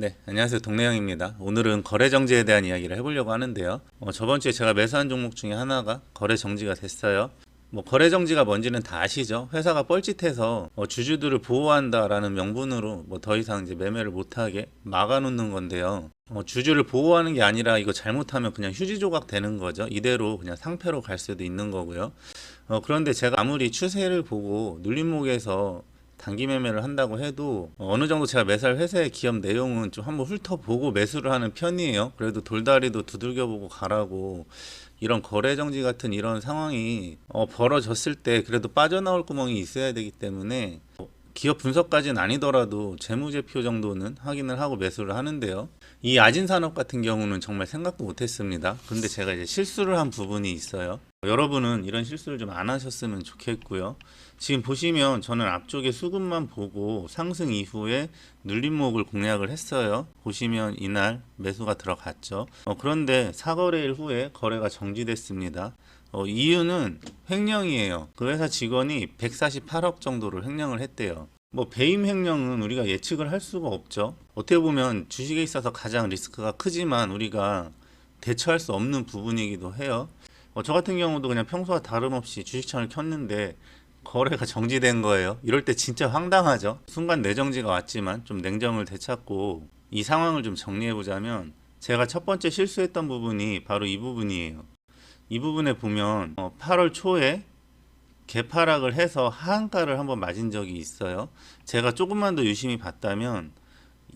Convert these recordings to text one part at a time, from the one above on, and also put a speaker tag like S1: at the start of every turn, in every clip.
S1: 네, 안녕하세요. 동래형입니다. 오늘은 거래 정지에 대한 이야기를 해보려고 하는데요. 어, 저번 주에 제가 매수한 종목 중에 하나가 거래 정지가 됐어요. 뭐 거래 정지가 뭔지는 다 아시죠? 회사가 뻘짓해서 어, 주주들을 보호한다라는 명분으로 뭐 더 이상 이제 매매를 못하게 막아놓는 건데요. 어, 주주를 보호하는 게 아니라 이거 잘못하면 그냥 휴지 조각 되는 거죠. 이대로 그냥 상패로 갈 수도 있는 거고요. 어, 그런데 제가 아무리 추세를 보고 눌림목에서 단기 매매를 한다고 해도 어느 정도 제가 매수할 회사의 기업 내용은 좀 한번 훑어보고 매수를 하는 편이에요. 그래도 돌다리도 두들겨보고 가라고 이런 거래 정지 같은 이런 상황이 어, 벌어졌을 때 그래도 빠져나올 구멍이 있어야 되기 때문에 어, 기업 분석까지는 아니더라도 재무제표 정도는 확인을 하고 매수를 하는데요. 이 아진 산업 같은 경우는 정말 생각도 못했습니다. 근데 제가 이제 실수를 한 부분이 있어요. 여러분은 이런 실수를 좀 안 하셨으면 좋겠고요. 지금 보시면 저는 앞쪽에 수급만 보고 상승 이후에 눌림목을 공략을 했어요. 보시면 이날 매수가 들어갔죠. 어, 그런데 사거래일 후에 거래가 정지됐습니다. 어, 이유는 횡령이에요. 그 회사 직원이 148억 정도를 횡령을 했대요. 뭐 배임 횡령은 우리가 예측을 할 수가 없죠. 어떻게 보면 주식에 있어서 가장 리스크가 크지만 우리가 대처할 수 없는 부분이기도 해요. 어, 저 같은 경우도 그냥 평소와 다름없이 주식창을 켰는데 거래가 정지된 거예요. 이럴 때 진짜 황당하죠. 순간 내정지가 왔지만 좀 냉정을 되찾고 이 상황을 좀 정리해 보자면 제가 첫 번째 실수했던 부분이 바로 이 부분이에요. 이 부분에 보면 어, 8월 초에 개파락을 해서 하한가를 한번 맞은 적이 있어요. 제가 조금만 더 유심히 봤다면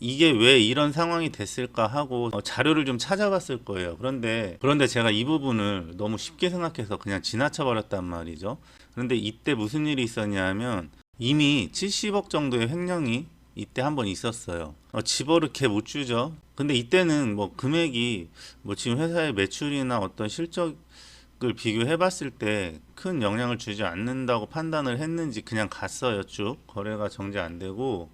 S1: 이게 왜 이런 상황이 됐을까 하고 어, 자료를 좀 찾아봤을 거예요. 그런데 그런데 제가 이 부분을 너무 쉽게 생각해서 그냥 지나쳐 버렸단 말이죠. 그런데 이때 무슨 일이 있었냐면 이미 70억 정도의 횡령이 이때 한 번 있었어요. 어, 집어넣게 못 주죠. 근데 이때는 뭐 금액이 뭐 지금 회사의 매출이나 어떤 실적 을 비교해 봤을 때 큰 영향을 주지 않는다고 판단을 했는지 그냥 갔어요. 쭉 거래가 정지 안 되고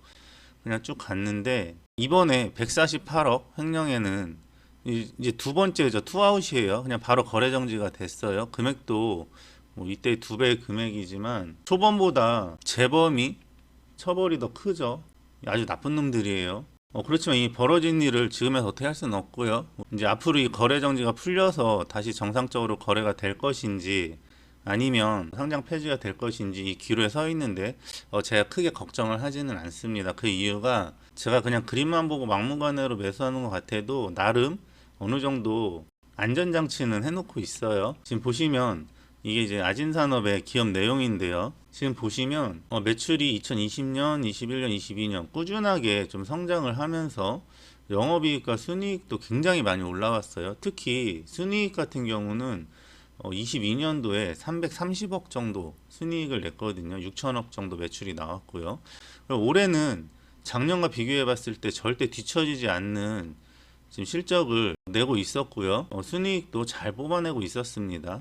S1: 그냥 쭉 갔는데 이번에 148억 횡령에는 이- 이제 두 번째죠. 투아웃이에요. 그냥 바로 거래 정지가 됐어요. 금액도 뭐 이때 두 배의 금액이지만 초범보다 재범이 처벌이 더 크죠. 아주 나쁜 놈들이에요. 어, 그렇지만 이 벌어진 일을 지금에서 어떻게 할 수는 없고요. 이제 앞으로 이 거래 정지가 풀려서 다시 정상적으로 거래가 될 것인지 아니면 상장 폐지가 될 것인지 이 기로에 서 있는데 어, 제가 크게 걱정을 하지는 않습니다. 그 이유가 제가 그냥 그림만 보고 막무가내로 매수하는 것 같아도 나름 어느 정도 안전장치는 해놓고 있어요. 지금 보시면 이게 이제 아진산업의 기업 내용인데요. 지금 보시면 어, 매출이 2020년, 21년, 22년 꾸준하게 좀 성장을 하면서 영업이익과 순이익도 굉장히 많이 올라왔어요. 특히 순이익 같은 경우는 어, 22년도에 330억 정도 순이익을 냈거든요. 6천억 정도 매출이 나왔고요. 올해는 작년과 비교해 봤을 때 절대 뒤처지지 않는 지금 실적을 내고 있었고요. 어, 순이익도 잘 뽑아내고 있었습니다.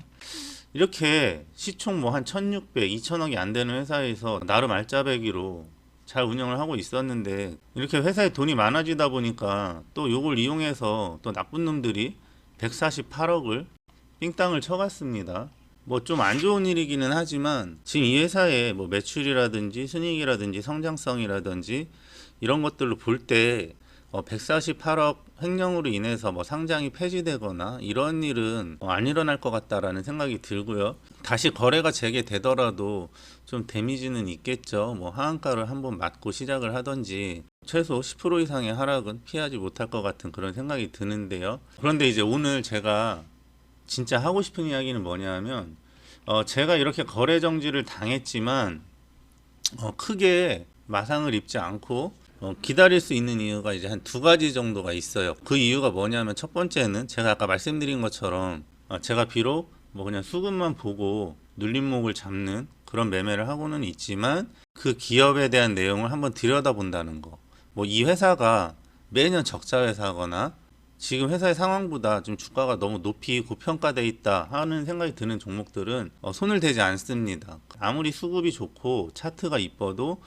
S1: 이렇게 시총 뭐 한 1600, 2000억이 안 되는 회사에서 나름 알짜배기로 잘 운영을 하고 있었는데 이렇게 회사에 돈이 많아지다 보니까 또 요걸 이용해서 또 나쁜 놈들이 148억을 띵땅을 쳐갔습니다. 뭐 좀 안 좋은 일이기는 하지만 지금 이 회사의 뭐 매출이라든지 순이익이라든지 성장성이라든지 이런 것들로 볼때 어, 148억 횡령으로 인해서 뭐 상장이 폐지되거나 이런 일은 어, 안 일어날 것 같다라는 생각이 들고요. 다시 거래가 재개되더라도 좀 데미지는 있겠죠. 뭐 하한가를 한번 맞고 시작을 하든지 최소 10% 이상의 하락은 피하지 못할 것 같은 그런 생각이 드는데요. 그런데 이제 오늘 제가 진짜 하고 싶은 이야기는 뭐냐면 어, 제가 이렇게 거래 정지를 당했지만 어, 크게 마상을 입지 않고 어, 기다릴 수 있는 이유가 이제 한 두 가지 정도가 있어요. 그 이유가 뭐냐면 첫 번째는 제가 아까 말씀드린 것처럼 어, 제가 비록 뭐 그냥 수급만 보고 눌림목을 잡는 그런 매매를 하고는 있지만 그 기업에 대한 내용을 한번 들여다본다는 거. 뭐 이 회사가 매년 적자 회사거나 지금 회사의 상황보다 좀 주가가 너무 높이 고평가돼 있다 하는 생각이 드는 종목들은 어, 손을 대지 않습니다. 아무리 수급이 좋고 차트가 이뻐도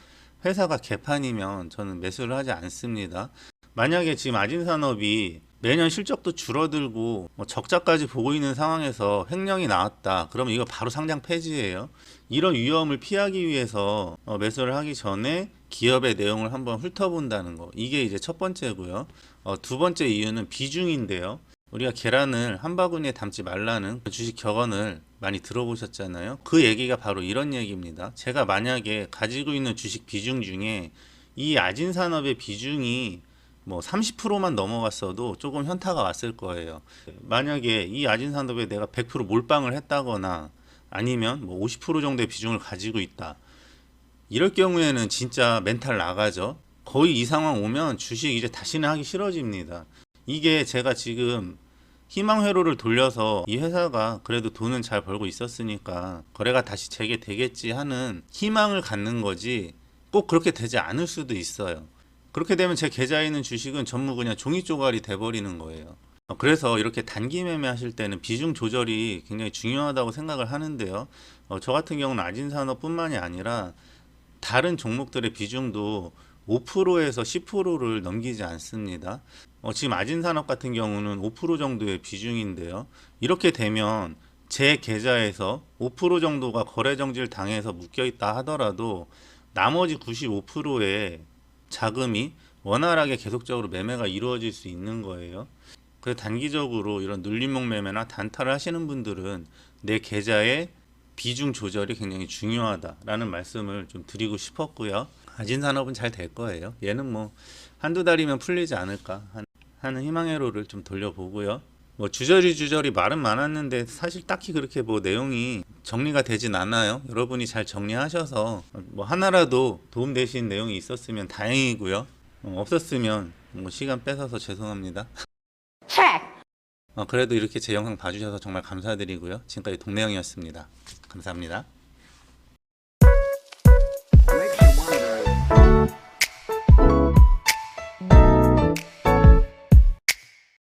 S1: 회사가 개판이면 저는 매수를 하지 않습니다. 만약에 지금 아진산업이 매년 실적도 줄어들고 뭐 적자까지 보고 있는 상황에서 횡령이 나왔다. 그러면 이거 바로 상장 폐지예요. 이런 위험을 피하기 위해서 어, 매수를 하기 전에 기업의 내용을 한번 훑어본다는 거. 이게 이제 첫 번째고요. 어, 두 번째 이유는 비중인데요. 우리가 계란을 한 바구니에 담지 말라는 그 주식 격언을 많이 들어보셨잖아요. 그 얘기가 바로 이런 얘기입니다. 제가 만약에 가지고 있는 주식 비중 중에 이 아진 산업의 비중이 뭐 30%만 넘어갔어도 조금 현타가 왔을 거예요. 만약에 이 아진 산업에 내가 100% 몰빵을 했다거나 아니면 뭐 50% 정도의 비중을 가지고 있다. 이럴 경우에는 진짜 멘탈 나가죠. 거의 이 상황 오면 주식 이제 다시는 하기 싫어집니다. 이게 제가 지금 희망 회로를 돌려서 이 회사가 그래도 돈은 잘 벌고 있었으니까 거래가 다시 재개 되겠지 하는 희망을 갖는 거지 꼭 그렇게 되지 않을 수도 있어요. 그렇게 되면 제 계좌에 있는 주식은 전부 그냥 종이 쪼가리 돼버리는 거예요. 어, 그래서 이렇게 단기 매매 하실 때는 비중 조절이 굉장히 중요하다고 생각을 하는데요. 어, 저 같은 경우는 아진산업뿐만이 아니라 다른 종목들의 비중도 5%에서 10%를 넘기지 않습니다. 어, 지금 아진 산업 같은 경우는 5% 정도의 비중인데요. 이렇게 되면 제 계좌에서 5% 정도가 거래 정지를 당해서 묶여 있다 하더라도 나머지 95%의 자금이 원활하게 계속적으로 매매가 이루어질 수 있는 거예요. 그래서 단기적으로 이런 눌림목 매매나 단타를 하시는 분들은 내 계좌의 비중 조절이 굉장히 중요하다라는 말씀을 좀 드리고 싶었고요. 아진 산업은 잘 될 거예요. 얘는 뭐 한두 달이면 풀리지 않을까 하는 희망회로를 좀 돌려보고요. 뭐 주저리 주저리 말은 많았는데 사실 딱히 그렇게 뭐 내용이 정리가 되진 않아요. 여러분이 잘 정리하셔서 뭐 하나라도 도움 되신 내용이 있었으면 다행이고요. 어, 없었으면 뭐 시간 뺏어서 죄송합니다. 어, 그래도 이렇게 제 영상 봐주셔서 정말 감사드리고요. 지금까지 동네형이었습니다. 감사합니다.